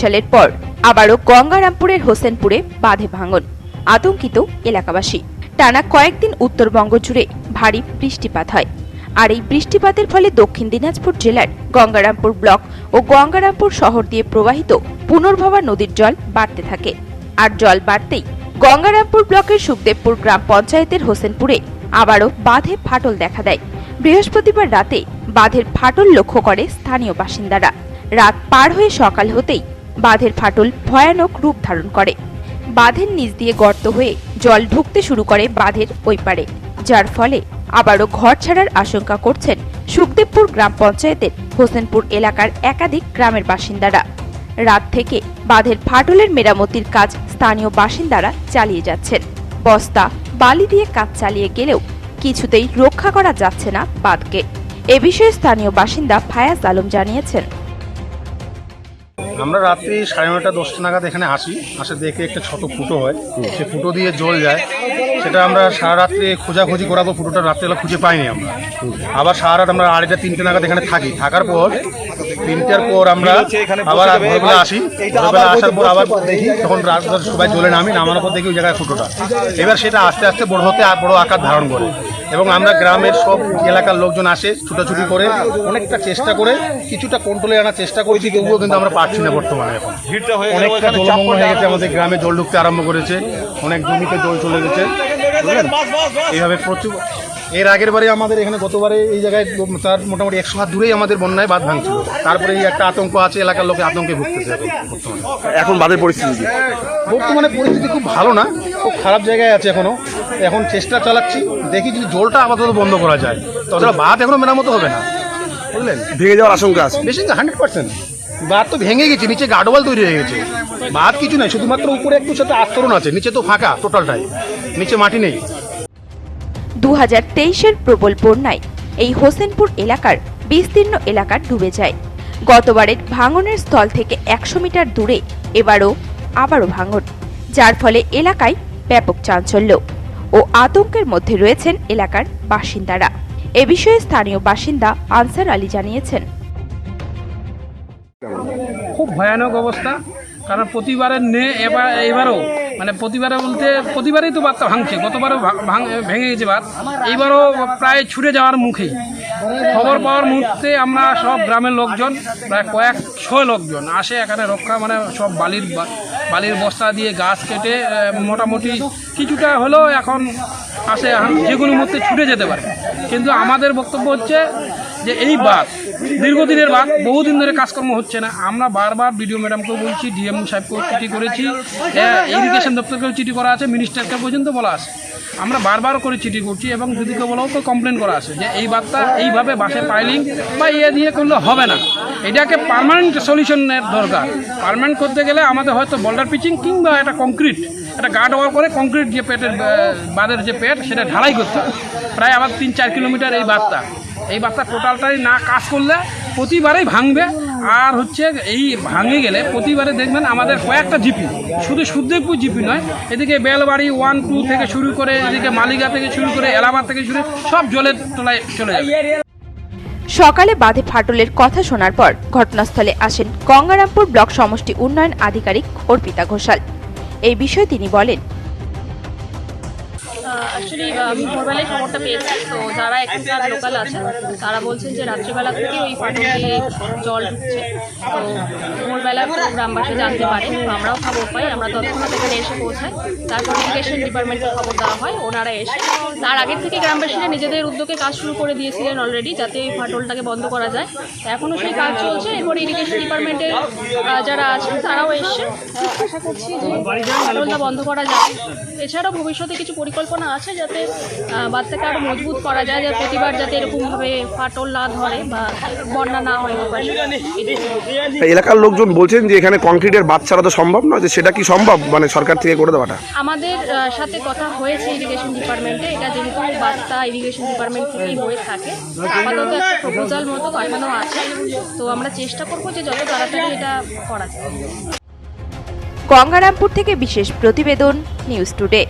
সালের পর আবারও গঙ্গারামপুরের হোসেনপুরে বাঁধে ভাঙন, আতঙ্কিত এলাকাবাসী। টানা কয়েকদিন উত্তরবঙ্গ জুড়ে ভারী বৃষ্টিপাত হয়। আর এই বৃষ্টিপাতের ফলে দক্ষিণ দিনাজপুর জেলার গঙ্গারামপুর ব্লক ও গঙ্গারামপুর শহর দিয়ে প্রবাহিত পুনর্ভবা নদীর জল বাড়তে থাকে। আর জল বাড়তেই গঙ্গারামপুর ব্লকের সুখদেবপুর গ্রাম পঞ্চায়েতের হোসেনপুরে আবারও বাঁধে ফাটল দেখা দেয়। বৃহস্পতিবার রাতে বাঁধের ফাটল লক্ষ্য করে স্থানীয় বাসিন্দারা। রাত পার হয়ে সকাল হতেই বাঁধের ফাটল ভয়ানক রূপ ধারণ করে। বাঁধের নিচ দিয়ে গর্ত হয়ে জল ঢুকতে শুরু করে বাঁধের ওই পারে, যার ফলে আবারও ঘর ছাড়ার আশঙ্কা করছেন সুখদেবপুর গ্রাম পঞ্চায়েতের হোসেনপুর এলাকার একাধিক গ্রামের বাসিন্দারা। রাত থেকে বাঁধের ফাটলের মেরামতির কাজ স্থানীয় বাসিন্দারা চালিয়ে যাচ্ছেন। বস্তা, বালি দিয়ে কাজ চালিয়ে গেলেও কিছুতেই রক্ষা করা যাচ্ছে না বাঁধকে। এ বিষয়ে স্থানীয় বাসিন্দা ফায়াজ আলম জানিয়েছেন। আমরা রাত্রি সাড়ে নটা দশটা নাগাদ এখানে আসি। আসে দেখে একটা ছোট ফুটো হয়। সে ফুটো দিয়ে জল যায়। সেটা আমরা সারা রাত্রে খোঁজাখুঁজি করাবো ফুটোটা। রাত্রেবেলা খুঁজে পাইনি আমরা। আবার সারা রাত আমরা আড়াইটা, তিনটে নাগাদ এখানে থাকি। থাকার পর তিনটার পর আমরা আবার ভোরবেলা আসি। ভোরবেলা আসার পর আবার দেখি তখন সবাই জলে নামি নামানোর পর দেখি ওই জায়গায় ফুটোটা এবার সেটা আস্তে আস্তে বড় হতে আর বড় আকার ধারণ করে। এবং আমরা গ্রামের সব এলাকার লোকজন আসে ছুটাছুটি করে অনেকটা চেষ্টা করে কিছুটা কন্ট্রোলে আনার চেষ্টা করেছি তবুও কিন্তু আমরা পারছি না বর্তমানে এখন। অনেকটা জলমগ্ন হয়ে গেছে আমাদের গ্রামে জল ঢুকতে আরম্ভ করেছে অনেক জমিতে জল চলে গেছে। এইভাবে প্রচুর এর আগের বারে আমাদের এখানে গতবারে এই জায়গায় তার মোটামুটি একশো হাত দূরেই আমাদের বন্যায় বাদ ভাঙছিল। তারপরে এই একটা আতঙ্ক আছে এলাকার লোকে আতঙ্কে ভুগতেছে বর্তমানে। এখন বাদের পরিস্থিতি বর্তমানে পরিস্থিতি খুব ভালো না খুব খারাপ জায়গায় আছে এখনও এখন চেষ্টা চালাচ্ছি দেখি যদি জলটা আপাতত বন্ধ করা যায় তাছাড়া বাঁধ এখনও মেরামত হবে না। বুঝলেন? ভেঙে যাওয়ার আশঙ্কা আছে। বেশি হান্ড্রেড পার্সেন্ট। বাঁধ তো ভেঙে গেছে নিচে গাডওয়াল তৈরি হয়ে গেছে। বাঁধ কিছু নাই শুধুমাত্র উপরে একটু সাথে আস্তরণ আছে নিচে তো ফাঁকা টোটালটাই। নিচে মাটি নেই। দু হাজার প্রবল বন্যায় এই হোসেনপুর এলাকার বিস্তীর্ণ এলাকা ডুবে যায়। গতবারের ভাঙনের স্থল থেকে একশো মিটার দূরে এবারও আবারও ভাঙন, যার ফলে এলাকায় ব্যাপক চাঞ্চল্য ও আতঙ্কের মধ্যে রয়েছেন এলাকার বাসিন্দারা। এ বিষয়ে স্থানীয় বাসিন্দা আনসার আলী জানিয়েছেন। খুব ভয়ানক অবস্থা, কারণ প্রতিবারের নে এবার এবারও মানে প্রতিবারে বলতে, প্রতিবারেই তো বাদটা ভাঙছে, গতবারও ভাঙ গেছে বাদ। এইবারও প্রায় ছুটে যাওয়ার মুখে। খবর পাওয়ার মুহূর্তে আমরা সব গ্রামের লোকজন, প্রায় কয়েকশো লোকজন আসে এখানে রক্ষা মানে সব বালির বালির বস্তা দিয়ে গাছ কেটে মোটামুটি কিছুটা হলেও এখন আসে যে কোনো মুহূর্তে ছুটে যেতে পারে। কিন্তু আমাদের বক্তব্য হচ্ছে যে এই বাদ দীর্ঘদিনের বাদ, বহুদিন ধরে কাজকর্ম হচ্ছে না। আমরা বারবার বিডিও ম্যাডামকেও বলছি, ডিএম সাহেবকেও চিঠি করেছি ইরিগেশন দপ্তরকেও চিঠি করা আছে, মিনিস্টারকে পর্যন্ত বলা আছে। আমরা বারবার করে চিঠি করছি এবং যদি কেউ বলেও তো কমপ্লেন করা আছে যে এই বার্তা এইভাবে বাসে পাইলিং বা ইয়ে দিয়ে করলে হবে না। এটাকে পার্মানেন্ট সলিউশনের দরকার। পার্মানেন্ট করতে গেলে আমাদের হয়তো বল্ডার পিচিং কিংবা একটা কংক্রিট একটা গার্ড ওয়ার করে কংক্রিট যে পেটের বাঁধের যে পেট, সেটা ঢালাই করতে প্রায় আবার তিন চার কিলোমিটার এই বাঁধটা এই বাচ্চা টোটালটাই না কাজ করলে প্রতিবারেই ভাঙবে। আর হচ্ছে এই ভাঙে গেলে প্রতিবারে দেখবেন আমাদের কয়েকটা জিপি, শুধু সুদেবপুর জিপি নয়, এদিকে বেলবাড়ি ওয়ান টু থেকে শুরু করে, এদিকে মালিগা থেকে শুরু করে, এলাহাবাদ থেকে শুরু, সব জলের তলায় চলে যাবে। সকালে বাঁধে ফাটলের কথা শোনার পর ঘটনাস্থলে আসেন গঙ্গারামপুর ব্লক সমষ্টি উন্নয়ন আধিকারিক অর্পিতা ঘোষাল। এই বিষয়ে তিনি বলেন অ্যাকচুয়ালি আমি ভোরবেলায় খবরটা পেয়েছি। তো যারা এখানকার লোকাল আছেন, তারা বলছেন যে রাত্রিবেলা থেকে ওই ফাটল দিয়ে জল ঢুকছে। তো ভোরবেলা গ্রামবাসী জানতে পারে আমরাও খবর পাই। আমরা তৎক্ষণাৎ এখানে এসে পৌঁছাই। তারপর ইরিগেশন ডিপার্টমেন্টকে খবর দেওয়া হয়, ওনারা এসে তার আগের থেকে গ্রামবাসীরা নিজেদের উদ্যোগে কাজ শুরু করে দিয়েছিলেন অলরেডি যাতে এই ফাটলটাকে বন্ধ করা যায়। এখনও সেই কাজ চলছে। এরপর ইরিগেশন ডিপার্টমেন্টের যারা আছেন, তারাও এসছে আশা করছি যে ফাটলটা বন্ধ করা যাবে। এছাড়াও ভবিষ্যতে কিছু পরিকল্পনা আছে যাতে বাচ্চাকে আরও মজবুত করা যায় যে প্রতিবার যাতে এরকমভাবে ফাটল না ধরে বা বন্যা না হয় এলাকার লোকজন বলছেন যে এখানে কংক্রিটের ছাড়া তো সম্ভব নয় যে সেটা কি সম্ভব মানে সরকার থেকে করে দেওয়াটা? আমাদের সাথে কথা হয়েছে ইরিগেশন ডিপার্টমেন্টে এটা যেহেতু বার্তা ইরিগেশন ডিপার্টমেন্ট থেকেই হয়ে থাকে। আপাতত একটা প্রপোজাল মতো পাঠানো আছে তো আমরা চেষ্টা করব যে যত তাড়াতাড়ি এটা করা যায়। গঙ্গারামপুর থেকে বিশেষ প্রতিবেদন নিউজ টুডে